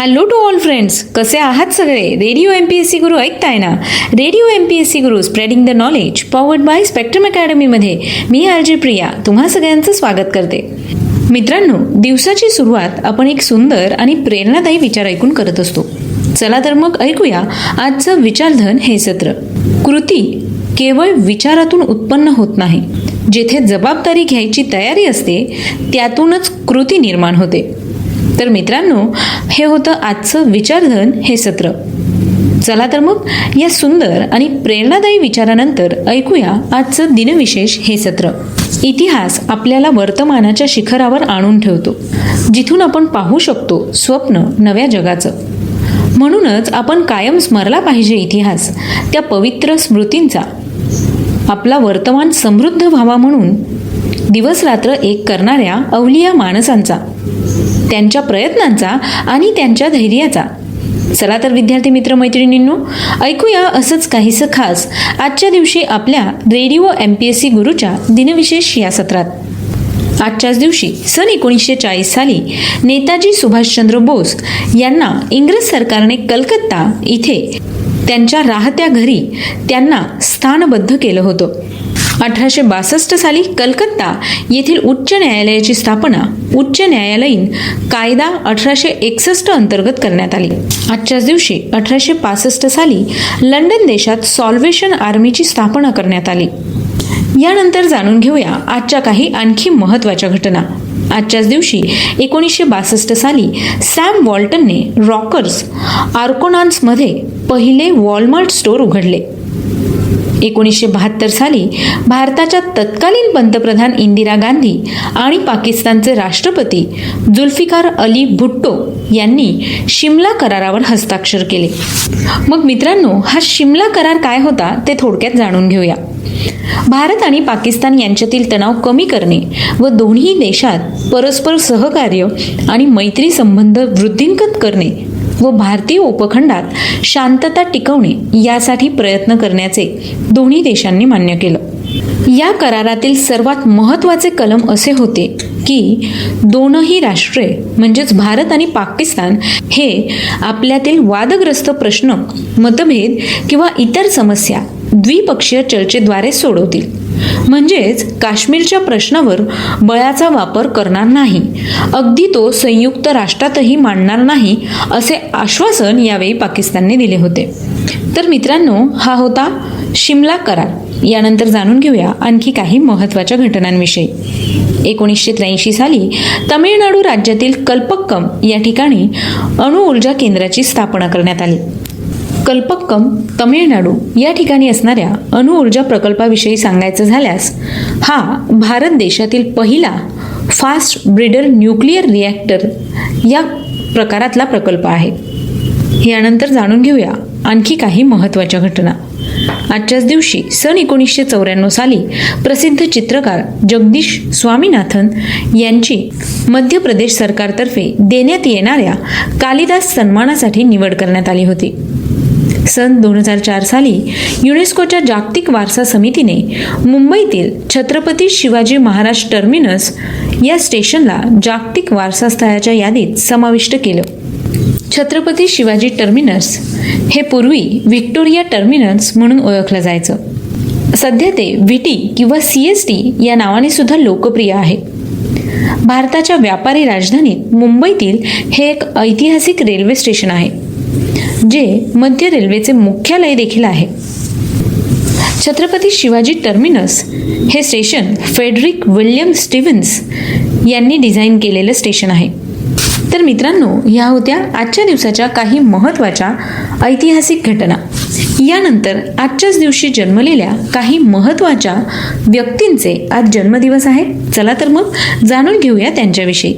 Hello to all friends कसे आहात सगळे? Radio M P S C Guru ऐकताय ना? Radio M P S C Guru spreading the knowledge powered by Spectrum अकॅडमीमध्ये मी R J Priya तुम्हा सगळ्यांचं स्वागत करते. मित्रांनो दिवसाची सुरुवात आपण एक सुंदर आणि प्रेरणादायी विचार ऐकून करत असतो. चला तर मग ऐकूया आजचं विचारधन हे सत्र. कृती केवळ विचारातून उत्पन्न होत नाही. जेथे जबाबदारी घ्यायची तयारी असते त्यातूनच कृती निर्माण होते. तर मित्रांनो हे होतं आजचं विचारधन हे सत्र. चला तर मग या सुंदर आणि प्रेरणादायी विचारानंतर ऐकूया आजचं दिनविशेष हे सत्र. इतिहास आपल्याला वर्तमानाच्या शिखरावर आणून ठेवतो जिथून आपण पाहू शकतो स्वप्न नव्या जगाचं. म्हणूनच आपण कायम स्मरला पाहिजे इतिहास त्या पवित्र स्मृतींचा. आपला वर्तमान समृद्ध व्हावा म्हणून दिवस रात्र एक करणाऱ्या अवलिया माणसांचा. त्यांच्या प्रयत्नांचा आणि त्यांच्या धैर्याचा. चला तर विद्यार्थी मित्र मैत्रिणींनो ऐकूया असंच काहीसं खास आजच्या दिवशी आपल्या radio M P S C गुरुच्या दिनविशेष या सत्रात. आजच्याच दिवशी सन एकोणीसशे चाळीस साली नेताजी सुभाषचंद्र बोस यांना इंग्रज सरकारने कलकत्ता इथे त्यांच्या राहत्या घरी त्यांना स्थानबद्ध केलं होतं. अठराशे बासष्ट साली कलकत्ता येथील उच्च न्यायालयाची स्थापना उच्च न्यायालयीन कायदा अठराशे एकसष्ट अंतर्गत करण्यात आली. आजच्याच दिवशी अठराशे पासष्ट साली लंडन देशात सॉल्वेशन आर्मीची स्थापना करण्यात आली. यानंतर जाणून घेऊया आजच्या काही आणखी महत्त्वाच्या घटना. आजच्याच दिवशी एकोणीसशे बासष्ट साली सॅम वॉल्टनने रॉकर्स आर्कोनान्समध्ये पहिले वॉलमार्ट स्टोअर उघडले. एकोणीसशे बहात्तर साली भारताच्या तत्कालीन पंतप्रधान इंदिरा गांधी आणि पाकिस्तानचे राष्ट्रपती जुल्फिकार अली भुट्टो यांनी शिमला करारावर हस्ताक्षर केले. मग मित्रांनो हा शिमला करार काय होता ते थोडक्यात जाणून घेऊया. भारत आणि पाकिस्तान यांच्यातील तणाव कमी करणे व दोन्ही देशात परस्पर सहकार्य आणि मैत्री संबंध वृद्धिंगत करणे व भारतीय उपखंडात शांतता टिकवणे यासाठी प्रयत्न करण्याचे दोन्ही देशांनी मान्य केलं. या करारातील सर्वात महत्त्वाचे कलम असे होते की दोनही राष्ट्रे म्हणजेच भारत आणि पाकिस्तान हे आपल्यातील वादग्रस्त प्रश्न मतभेद किंवा इतर समस्या द्विपक्षीय चर्चेद्वारे सोडवतील. म्हणजेच काश्मीरच्या प्रश्नावर बळाचा वापर करणार नाही. अगदी तो संयुक्त राष्ट्रातही मांडणार नाही असे आश्वासन यावेळी पाकिस्तानने दिले होते. तर मित्रांनो हा होता शिमला करार. यानंतर जाणून घेऊया आणखी काही महत्त्वाच्या घटनांविषयी. एकोणीसशे त्र्याऐंशी साली तमिळनाडू राज्यातील कल्पक्कम या ठिकाणी अणुऊर्जा केंद्राची स्थापना करण्यात आली. कल्पक्कम तमिळनाडू या ठिकाणी असणाऱ्या अणुऊर्जा प्रकल्पाविषयी सांगायचं झाल्यास हा भारत देशातील पहिला फास्ट ब्रिडर न्यूक्लिअर रिॲक्टर या प्रकारातला प्रकल्प आहे. यानंतर जाणून घेऊया आणखी काही महत्त्वाच्या घटना. आजच्याच दिवशी सन एकोणीसशे चौऱ्याण्णव साली प्रसिद्ध चित्रकार जगदीश स्वामीनाथन यांची मध्य प्रदेश सरकारतर्फे देण्यात येणाऱ्या कालिदास सन्मानासाठी निवड करण्यात आली होती. सन दोन हजार चार साली युनेस्कोच्या जागतिक वारसा समितीने मुंबईतील छत्रपती शिवाजी महाराज टर्मिनस या स्टेशनला जागतिक वारसा स्थळाच्या यादीत समाविष्ट केलं. छत्रपती शिवाजी टर्मिनस हे पूर्वी व्हिक्टोरिया टर्मिनस म्हणून ओळखलं जायचं. सध्या ते व्हीटी किंवा सी एस टी या नावाने सुद्धा लोकप्रिय आहे. भारताच्या व्यापारी राजधानीत मुंबईतील हे एक ऐतिहासिक रेल्वे स्टेशन आहे. जे मध्य रेल्वेचे मुख्यालय देखील आहे. छत्रपती शिवाजी टर्मिनस हे स्टेशन फेडरिक विल्यम स्टीव्हन्स यांनी डिझाईन केलेलं स्टेशन आहे. तर मित्रांनो ह्या होत्या आजच्या दिवसाच्या काही महत्त्वाच्या ऐतिहासिक घटना. यानंतर आजच्याच दिवशी जन्मलेल्या काही महत्त्वाच्या व्यक्तींचे आज जन्मदिवस आहे. चला तर मग जाणून घेऊया त्यांच्याविषयी.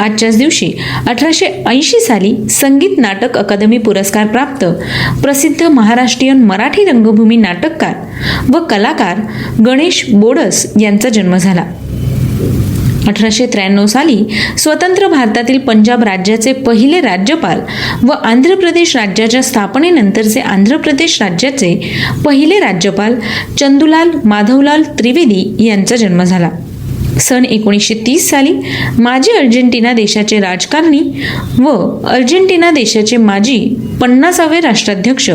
आजच्याच दिवशी अठराशे ऐंशी साली संगीत नाटक अकादमी पुरस्कार प्राप्त. प्रसिद्ध महाराष्ट्रीयन मराठी रंगभूमी नाटककार व कलाकार गणेश बोडस यांचा जन्म झाला. अठराशे त्र्याण्णव साली स्वतंत्र भारतातील पंजाब राज्याचे पहिले राज्यपाल व आंध्र प्रदेश राज्याच्या स्थापनेनंतरचे आंध्र प्रदेश राज्याचे पहिले राज्यपाल चंदुलाल माधवलाल त्रिवेदी यांचा जन्म झाला. सन एकोणीसशे तीस साली माजी अर्जेंटिना देशाचे राजकारणी व अर्जेंटिना देशाचे माजी पन्नासावे राष्ट्राध्यक्ष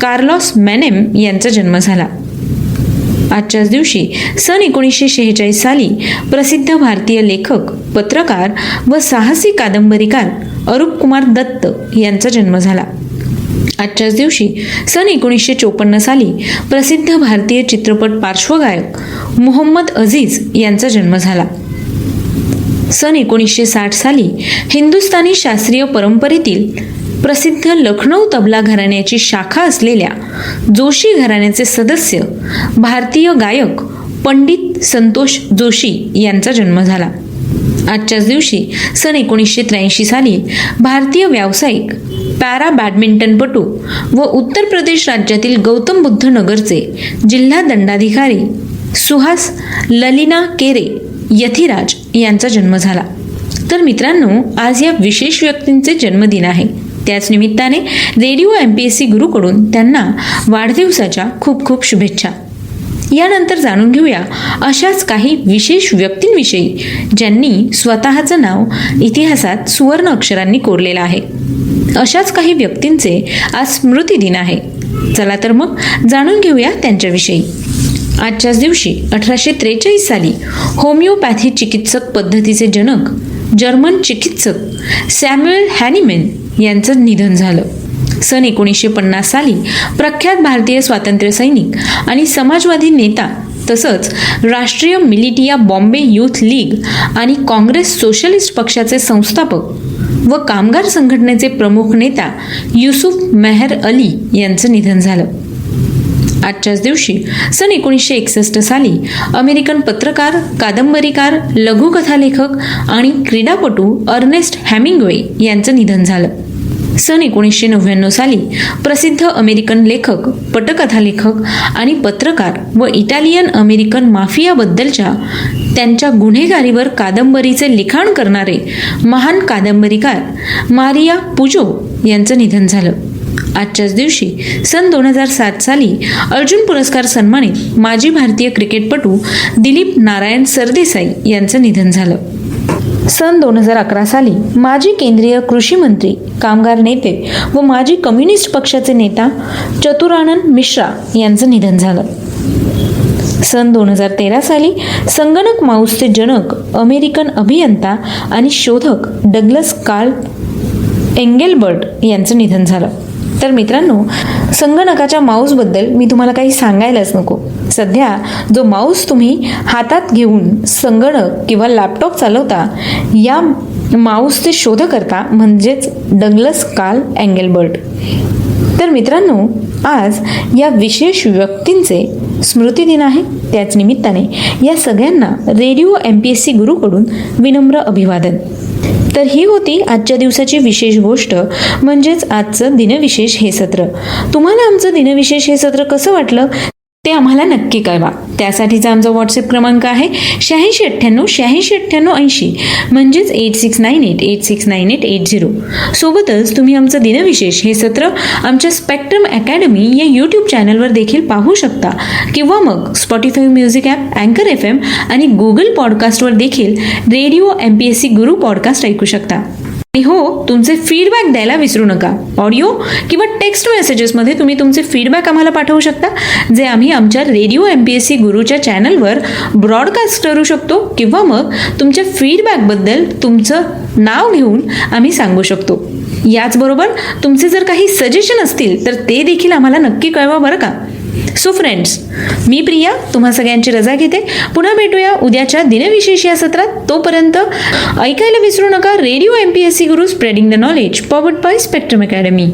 कार्लॉस मॅनेम यांचा जन्म झाला. आजच्याच दिवशी सन एकोणीसशे शेहेचाळीस साली प्रसिद्ध भारतीय लेखक पत्रकार व साहसी कादंबरीकार अरूप कुमार दत्त यांचा जन्म झाला. आजच्याच दिवशी सन एकोणीसशे चोपन्न साली प्रसिद्ध भारतीय चित्रपट पार्श्वगायक मोहम्मद अझीज यांचा जन्म झाला. सन एकोणीसशे साठ साली हिंदुस्थानी शास्त्रीय परंपरेतील प्रसिद्ध लखनौ तबला घराण्याची शाखा असलेल्या जोशी घराण्याचे सदस्य भारतीय गायक पंडित संतोष जोशी यांचा जन्म झाला. आजच्याच दिवशी सन एकोणीसशे त्र्याऐंशी साली भारतीय व्यावसायिक पॅरा बॅडमिंटनपटू व उत्तर प्रदेश राज्यातील गौतम बुद्ध नगरचे जिल्हा दंडाधिकारी सुहास ललिना केरे यथिराज यांचा जन्म झाला. तर मित्रांनो आज या विशेष व्यक्तींचे जन्मदिन आहे. त्याच निमित्ताने radio M P S C गुरुकडून त्यांना वाढदिवसाच्या खूप खूप शुभेच्छा. यानंतर जाणून घेऊया अशाच काही विशेष व्यक्तींविषयी ज्यांनी स्वतःचं नाव इतिहासात सुवर्ण अक्षरांनी कोरलेलं आहे. अशाच काही व्यक्तींचे आज स्मृती दिन आहे. चला तर मग जाणून घेऊया त्यांच्याविषयी. आजच्याच दिवशी अठराशे त्रेचाळीस साली होमिओपॅथी चिकित्सक पद्धतीचे जनक जर्मन चिकित्सक सॅम्युएल हॅनिमेन यांचं निधन झालं. सन एकोणीसशे पन्नास साली प्रख्यात भारतीय स्वातंत्र्य सैनिक आणि समाजवादी नेता तसंच राष्ट्रीय मिलिटिया बॉम्बे यूथ लीग आणि काँग्रेस सोशलिस्ट पक्षाचे संस्थापक व कामगार संघटनेचे प्रमुख नेता युसुफ मेहर अली यांचं निधन झालं. आजच्याच दिवशी सन एकोणीसशे एकसष्ट साली अमेरिकन पत्रकार कादंबरीकार लघुकथालेखक आणि क्रीडापटू अर्नेस्ट हॅमिंगवे यांचं निधन झालं. सन एकोणीसशे नव्याण्णव साली प्रसिद्ध अमेरिकन लेखक पटकथा लेखक आणि पत्रकार व इटालियन अमेरिकन माफियाबद्दलच्या त्यांच्या गुन्हेगारीवर कादंबरीचे लिखाण करणारे महान कादंबरीकार मारिया पुजो यांचं निधन झालं. आजच्याच दिवशी सन दोन हजार सात साली अर्जुन पुरस्कार सन्मानित माजी भारतीय क्रिकेटपटू दिलीप नारायण सरदेसाई यांचं निधन झालं. सन दोन हजार अकरा साली माजी केंद्रीय कृषी मंत्री कामगार नेते व माजी कम्युनिस्ट पक्षाचे नेता चतुरानंद मिश्रा यांचं निधन झालं. सन दोन हजार तेरा साली संगणक माऊसचे जनक अमेरिकन अभियंता आणि शोधक डग्लस कार्ल एंगेलबर्ट यांचं निधन झालं. तर मित्रांनो संगणकाच्या माऊसबद्दल मी तुम्हाला काही सांगायलाच नको. सध्या जो माऊस तुम्ही हातात घेऊन संगणक किंवा लॅपटॉप चालवता या माऊसचे शोधकर्ता म्हणजेच डंगलस काल अँगेलबर्ट तर मित्रांनो आज या विशेष व्यक्तींचे स्मृतिदिन आहे. त्याच निमित्ताने या सगळ्यांना radio M P S C गुरुकडून विनम्र अभिवादन. तर ही होती आजच्या दिवसाची विशेष गोष्ट म्हणजेच आजचं दिनविशेष हे सत्र. तुम्हाला आमचं दिनविशेष हे सत्र कसं वाटलं? ते आम्हाला नक्की कळवा. त्यासाठीचा आमचा व्हॉट्सअप क्रमांक आहे शहाऐंशी अठ्ठ्याण्णव शहाऐंशी अठ्ठ्याण्णव ऐंशी. म्हणजेच eight six nine eight eight six nine eight eight zero सोबतच तुम्ही आमचं दिनविशेष हे सत्र आमच्या स्पेक्ट्रम अकॅडमी या यूट्यूब चॅनलवर देखील पाहू शकता. किंवा मग स्पॉटीफाय म्युझिक ॲप अँकर एफ एम आणि गुगल पॉडकास्टवर देखील radio M P S C Guru podcast ऐकू शकता. आणि हो तुमचे फीडबॅक द्यायला विसरू नका. ऑडिओ किंवा टेक्स्ट मेसेजेसमध्ये तुम्ही तुमचे फीडबॅक आम्हाला पाठवू शकता जे आम्ही आमच्या radio M P S C गुरुच्या चॅनलवर ब्रॉडकास्ट करू शकतो किंवा मग तुमच्या फीडबॅकबद्दल तुमचं नाव घेऊन आम्ही सांगू शकतो. याचबरोबर तुमचे जर काही सजेशन असतील तर ते देखील आम्हाला नक्की कळवा बरं का? सो फ्रेंड्स मी प्रिया तुम्हा सगळ्यांची रजा घेते. पुन्हा भेटूया उद्याच्या दिनविशेष या सत्रात. तोपर्यंत ऐकायला विसरू नका radio M P S C Guru spreading the knowledge powered by Spectrum Academy